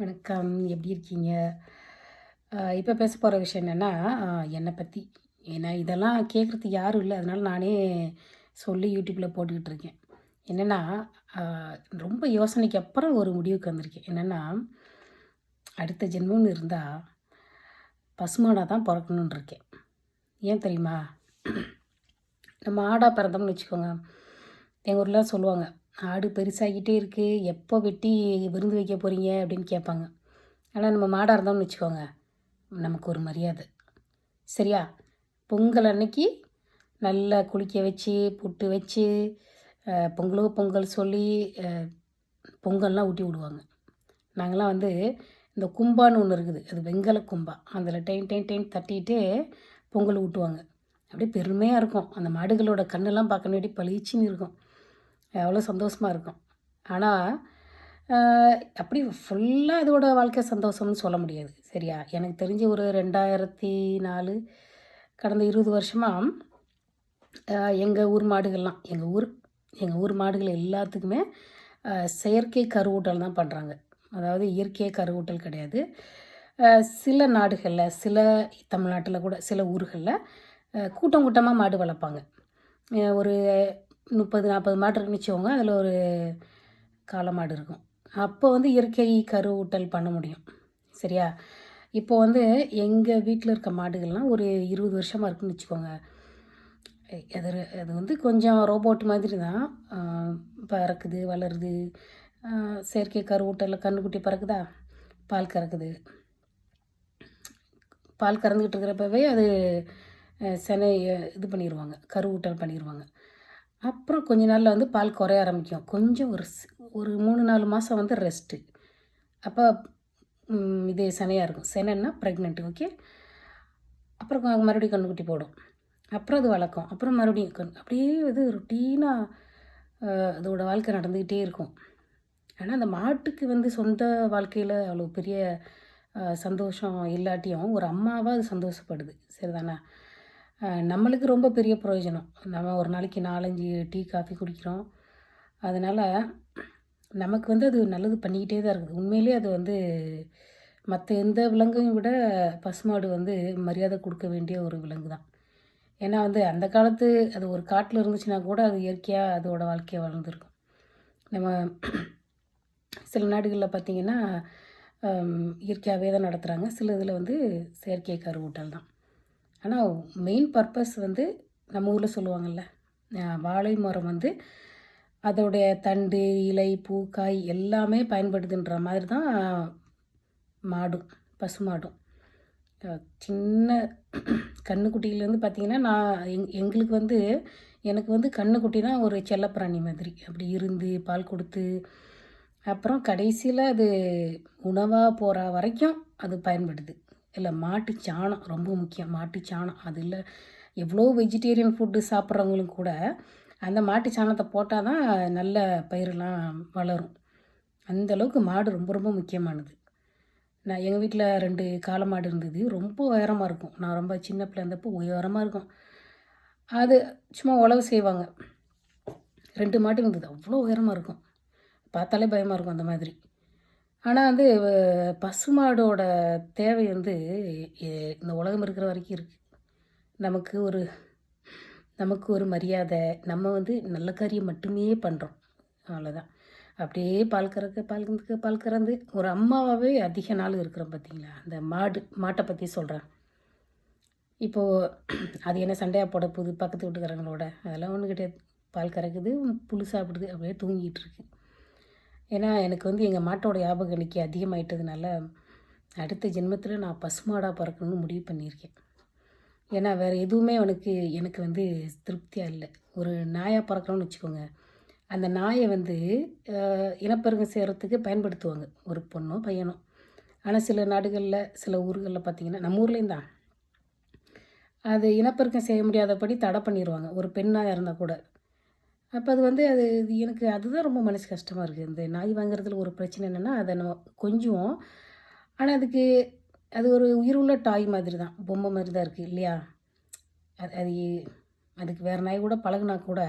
வணக்கம். எப்படி இருக்கீங்க? இப்போ பேச போகிற விஷயம் என்னென்னா என்னை பற்றி ஏன்னா இதெல்லாம் கேட்குறதுக்கு யாரும் இல்லை. அதனால நானே சொல்லி யூடியூப்பில் போட்டுக்கிட்டு இருக்கேன். என்னென்னா ரொம்ப யோசனைக்கு அப்புறம் ஒரு முடிவுக்கு வந்திருக்கேன். என்னென்னா அடுத்த ஜென்மம்னு இருந்தால் பசுமாடாக தான் பிறக்கணுன்னு இருக்கேன். ஏன் தெரியுமா? நம்ம ஆடாக பிறந்தோம்னு வச்சுக்கோங்க. எங்கள் ஊரில் சொல்லுவாங்க ஆடு பெருசாகிட்டே இருக்குது எப்போ வெட்டி விருந்து வைக்க போகிறீங்க அப்படின்னு கேட்பாங்க. ஆனால் நம்ம மாடாக இருந்தோம்னு வச்சுக்கோங்க. நமக்கு ஒரு மரியாதை. சரியா? பொங்கல் அன்னைக்கு நல்லா குளிக்க வச்சு புட்டு வச்சு பொங்கலோ பொங்கல் சொல்லி பொங்கல்லாம் ஊட்டி விடுவாங்க. நாங்களாம் வந்து இந்த கும்பான்னு ஒன்று இருக்குது. அது வெங்கல கும்பா. அதில் டைன் டைன் டைன் தட்டிட்டு பொங்கல் ஊட்டுவாங்க. அப்படியே பெருமையாக இருக்கும். அந்த மாடுகளோட கண்ணெல்லாம் பார்க்க வேண்டிய பளிச்சுன்னு இருக்கும். அவ்வளோ சந்தோஷமாக இருக்கும். ஆனால் அப்படி ஃபுல்லாக இதோட வாழ்க்கை சந்தோஷம்னு சொல்ல முடியாது. சரியா? எனக்கு தெரிஞ்சு ஒரு ரெண்டாயிரத்தி நாலு கடந்த இருபது வருஷமாக எங்கள் ஊர் மாடுகள்லாம் எங்கள் ஊர் எங்கள் ஊர் மாடுகள் எல்லாத்துக்குமே செயற்கை கருவூட்டல் தான் பண்ணுறாங்க அதாவது இயற்கை கருவூட்டல் கிடையாது. சில நாடுகளில் சில தமிழ்நாட்டில் கூட சில ஊர்களில் கூட்டம் கூட்டமாக மாடு வளர்ப்பாங்க. ஒரு முப்பது நாற்பது மாடு இருக்குன்னு வச்சுக்கோங்க அதில் ஒரு காளை மாடு இருக்கும். அப்போ வந்து இயற்கை கருவூட்டல் பண்ண முடியும். சரியா? இப்போ வந்து எங்கள் வீட்டில் இருக்க மாடுகள்லாம் ஒரு இருபது வருஷமாக இருக்குன்னு வச்சுக்கோங்க. அது அது வந்து கொஞ்சம் ரோபோட் மாதிரி தான். பறக்குது வளருது. செயற்கை கருவூட்டலில் கன்றுக்குட்டி பறக்குதா? பால் கறக்குது. பால் கறந்துக்கிட்டு இருக்கிறப்பவே அது அஹ், செனை இது பண்ணிடுவாங்க கருவூட்டல் பண்ணிடுவாங்க அப்புறம் கொஞ்ச நாளில் வந்து பால் குறைய ஆரம்பிக்கும். கொஞ்சம் ஒரு ஒரு மூணு நாலு மாதம் வந்து ரெஸ்ட்டு அப்போ இது செனையாக இருக்கும். செனைன்னா ப்ரெக்னென்ட் ஓகே அப்புறம் மறுபடியும் கன்றுக்குட்டி போடும். அப்புறம் அது வளர்க்கும். அப்புறம் மறுபடியும் கண் அப்படியே இது ருட்டீனாக அதோட வாழ்க்கை நடந்துக்கிட்டே இருக்கும். ஆனால் அந்த மாட்டுக்கு வந்து சொந்த வாழ்க்கையில் அவ்வளோ பெரிய சந்தோஷம் இல்லாட்டியும் ஒரு அம்மாவாக அது சந்தோஷப்படுது. சரிதானா? நம்மளுக்கு ரொம்ப பெரிய பிரயோஜனம் நம்ம ஒரு நாளைக்கு நாலஞ்சு டீ காஃபி குடிக்கிறோம். அதனால் நமக்கு வந்து அது நல்லது பண்ணிக்கிட்டே தான் இருக்குது. உண்மையிலே அது வந்து மற்ற எந்த விலங்கையும் விட பசுமாடு வந்து மரியாதை கொடுக்க வேண்டிய ஒரு விலங்கு தான். ஏன்னா வந்து அந்த காலத்து அது ஒரு காட்டில் இருந்துச்சுன்னா கூட அது இயற்கையாக அதோட வாழ்க்கையை வளர்ந்துருக்கும் நம்ம சில நாடுகளில் பார்த்திங்கன்னா இயற்கையாகவே தான் நடத்துகிறாங்க சில இதில் வந்து செயற்கை கருவூட்டல் தான். ஆனால் மெயின் பர்பஸ் வந்து நம்ம ஊரில் சொல்லுவாங்கள்ல வாழை மரம் வந்து அதோடைய தண்டு இலை பூ காய் எல்லாமே பயன்படுதுன்ற மாதிரி தான் மாடும் பசுமாடும் மாடும். சின்ன கண்ணுக்குட்டியிலேருந்து பார்த்தீங்கன்னா நான் எங் எங்களுக்கு வந்து எனக்கு வந்து கண்ணுக்குட்டினா ஒரு செல்லப்பிராணி மாதிரி. அப்படி இருந்து பால் கொடுத்து அப்புறம் கடைசியில் அது உணவாக போகிற வரைக்கும் அது பயன்படுது. இல்லை மாட்டு சாணம் ரொம்ப முக்கியம். மாட்டு சாணம் அது இல்லை எவ்வளோ வெஜிடேரியன் ஃபுட்டு சாப்பிட்றவங்களும் கூட அந்த மாட்டு சாணத்தை போட்டால் தான் நல்ல பயிரெலாம் வளரும். அந்தளவுக்கு மாடு ரொம்ப ரொம்ப முக்கியமானது. நான் எங்கள் வீட்டில் ரெண்டு காளை மாடு இருந்தது. ரொம்ப உயரமாக இருக்கும். நான் ரொம்ப சின்ன பிள்ளை இருந்தப்போ உயரமாக இருக்கும். அது சும்மா உழவு செய்வாங்க. ரெண்டு மாடு இருந்தது. அவ்வளோ உயரமாக இருக்கும். பார்த்தாலே பயமாக இருக்கும் அந்த மாதிரி. ஆனால் வந்து பசுமாடோட தேவை வந்து இந்த உலகம் இருக்கிற வரைக்கும் இருக்குது நமக்கு ஒரு நமக்கு ஒரு மரியாதை நம்ம வந்து நல்ல காரியம் மட்டுமே பண்ணுறோம் அவ்வளோதான் அப்படியே பால் கறக்க பால் கறந்து பால் கறந்து ஒரு அம்மாவாகவே அதிக நாள் இருக்கிறோம் பார்த்தீங்களா அந்த மாடு மாட்டை பற்றி சொல்கிறேன் இப்போது அது என்ன சண்டையாக போட போகுது? பக்கத்து வீட்டுக்காரங்களோட. அதெல்லாம் ஒன்று கிடையாது. பால் கறக்குது புழு சாப்பிடுது அப்படியே தூங்கிட்டு இருக்கு. ஏன்னா எனக்கு வந்து எங்கள் மாட்டோட ஞாபகம் இன்னைக்கு அதிகமாயிட்டதுனால அடுத்த ஜென்மத்தில் நான் பசுமாடாக பிறக்கணும்னு முடிவு பண்ணியிருக்கேன். ஏன்னா வேறு எதுவுமே அவனுக்கு எனக்கு வந்து திருப்தியாக இல்லை. ஒரு நாயாக பிறக்கணும்னு வச்சுக்கோங்க. அந்த நாயை வந்து இனப்பெருகம் இனப்பெருக்கம் செய்கிறதுக்கு பயன்படுத்துவாங்க. ஒரு பொண்ணோ பையனோ. ஆனால் சில நாடுகளில் சில ஊர்களில் பார்த்திங்கன்னா நம்ம ஊர்லேயும் தான். அது இனப்பெருக்கம் செய்ய முடியாதபடி தடை பண்ணிடுவாங்க ஒரு பெண்ணாக இருந்தால் கூட. அப்போ அது வந்து அது இது எனக்கு அதுதான் ரொம்ப மனசு கஷ்டமாக இருக்குது இந்த நாய் வாங்குறதுல ஒரு பிரச்சனை என்னென்னா அதை நம்ம கொஞ்சம் ஆனால் அதுக்கு அது ஒரு உயிருள்ள டாய் மாதிரி தான் பொம்மை மாதிரி தான் இருக்குது இல்லையா? அது அது அதுக்கு வேறு நாய் கூட பழகுனா கூட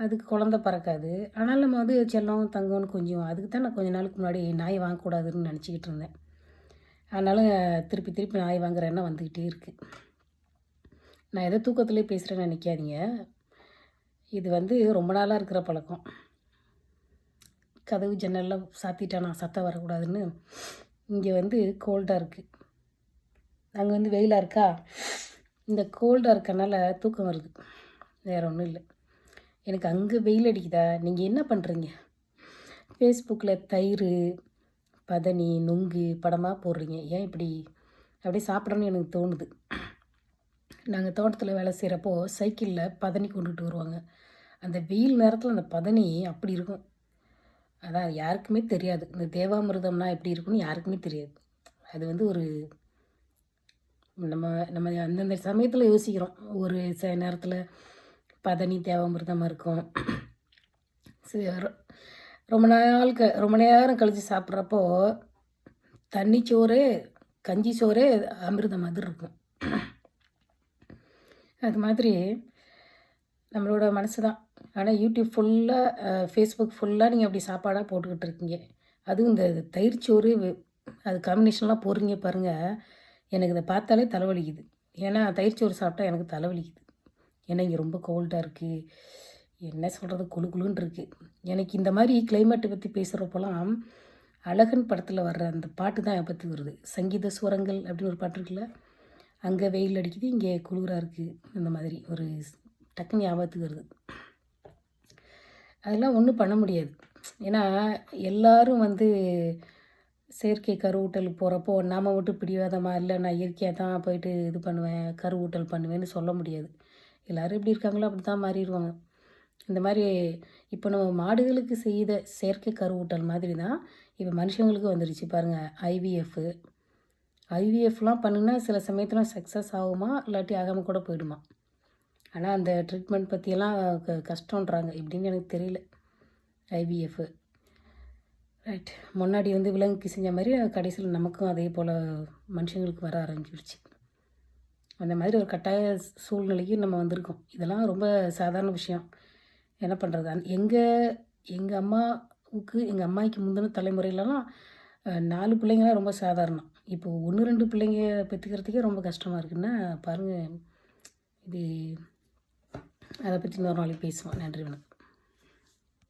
அதுக்கு குழந்த பறக்காது. ஆனாலும் நம்ம வந்து செல்லம் தங்கம்னு கொஞ்சம் அதுக்கு தான் நான் கொஞ்ச நாளுக்கு முன்னாடி நாய் வாங்கக்கூடாதுன்னு நினச்சிக்கிட்டு இருந்தேன். அதனால் திருப்பி திருப்பி நாய் வாங்குற எண்ணம் வந்துக்கிட்டே இருக்குது நான் ஏதோ தூக்கத்துலேயே பேசுகிறேன்னு நினைக்காதீங்க. இது வந்து ரொம்ப நாளாக இருக்கிற பழக்கம். கதவு ஜன்னல்லாம் சாத்திட்டானா சத்தம் வரக்கூடாதுன்னு இங்கே வந்து கோல்டாக இருக்குது அங்கே வந்து வெயிலாக இருக்கா? இந்த கோல்டாக இருக்கனால தூக்கம் வருது. வேறு ஒன்றும் இல்லை. எனக்கு அங்கே வெயில் அடிக்குதா? நீங்கள் என்ன பண்ணுறீங்க ஃபேஸ்புக்கில் தயிர் பதனி நுங்கு படமாக போடுறீங்க. ஏன் இப்படி அப்படியே சாப்பிடணும்னு எனக்கு தோணுது. நாங்கள் தோட்டத்தில் வேலை செய்கிறப்போ சைக்கிளில் பதனி கொண்டுட்டு வருவாங்க. அந்த வெயில் நேரத்தில் அந்த பதனி அப்படி இருக்கும். அதான் யாருக்குமே தெரியாது. இந்த தேவாமிர்தம்னா எப்படி இருக்கும்னு யாருக்குமே தெரியாது. அது வந்து ஒரு நம்ம நம்ம அந்தந்த சமயத்தில் யோசிக்கிறோம். ஒரு ச நேரத்தில் பதனி தேவாமிர்தமாக இருக்கும். சரி ரொம்ப நாள் க ரொம்ப நேரம் கழித்து சாப்பிட்றப்போ தண்ணி சோறு கஞ்சி சோறே அமிர்தம் மாதிரி இருக்கும். அது மாதிரி நம்மளோட மனசு தான். ஆனால் யூடியூப் ஃபுல்லாக ஃபேஸ்புக் ஃபுல்லாக நீங்கள் அப்படி சாப்பாடாக போட்டுக்கிட்டு இருக்கீங்க. அதுவும் இந்த தயிர் சோறு அது காம்பினேஷன்லாம் போடுறீங்க பாருங்கள் எனக்கு இதை பார்த்தாலே தலைவலிக்குது. ஏன்னா தயிர் சோறு சாப்பிட்டா எனக்கு தலைவலிக்குது. ஏன்னா இங்கே ரொம்ப கோல்டாக இருக்குது என்ன சொல்கிறது குளு குளுன்னு இருக்குது எனக்கு இந்த மாதிரி கிளைமேட்டை பற்றி பேசுகிறப்போலாம் அழகன் படத்தில் வர்ற அந்த பாட்டு தான் என் பற்றி வருது. சங்கீத சுரங்கள் அப்படின்னு ஒரு பாட்டு இருக்குல்ல? அங்கே வெயில் அடிக்குது இங்கே குளிராக இருக்குது இந்த மாதிரி ஒரு டக்குன்னு ஞாபகத்துக்கு வருது. அதெல்லாம் ஒன்றும் பண்ண முடியாது. ஏன்னா எல்லோரும் வந்து செயற்கை கருவூட்டல் போகிறப்போ நாம் மட்டும் பிடிவாதமாக இல்லை நான் இயற்கையாக தான் போயிட்டு இது பண்ணுவேன் கருவூட்டல் பண்ணுவேன்னு சொல்ல முடியாது. எல்லோரும் எப்படி இருக்காங்களோ அப்படி தான் மாறிடுவாங்க. இந்த மாதிரி இப்போ நம்ம மாடுகளுக்கு செய்த செயற்கை கருவூட்டல் மாதிரி தான் இப்போ மனுஷங்களுக்கு வந்துடுச்சு பாருங்கள் ஐவிஎஃப் ஐவிஎஃப்லாம் பண்ணுனா சில சமயத்தில் சக்ஸஸ் ஆகுமா? இல்லாட்டி ஆகாமல் கூட போயிடுமா? ஆனால் அந்த ட்ரீட்மெண்ட் பற்றியெல்லாம் க கஷ்டன்றாங்க எப்படின்னு எனக்கு தெரியல. ஐவிஎஃப். ரைட். முன்னாடி வந்து விலங்குக்கு செஞ்ச மாதிரி கடைசியில் நமக்கும் அதே போல் மனுஷங்களுக்கு வர ஆரம்பிச்சிருச்சு. அந்த மாதிரி ஒரு கட்டாய சூழ்நிலைக்கு நம்ம வந்திருக்கோம். இதெல்லாம் ரொம்ப சாதாரண விஷயம். என்ன பண்ணுறது அந் எங்கள் எங்கள் அம்மாவுக்கு எங்கள் அம்மாய்க்கு முந்தின தலைமுறையிலலாம் நாலு பிள்ளைங்கலாம் ரொம்ப சாதாரணம். இப்போது ஒன்று ரெண்டு பிள்ளைங்க பெற்றுக்கிறதுக்கே ரொம்ப கஷ்டமாக இருக்குன்னா பாருங்கள் இது அதை பற்றி இன்னொரு நாளைக்கு பேசுவோம். நன்றி வணக்கம்.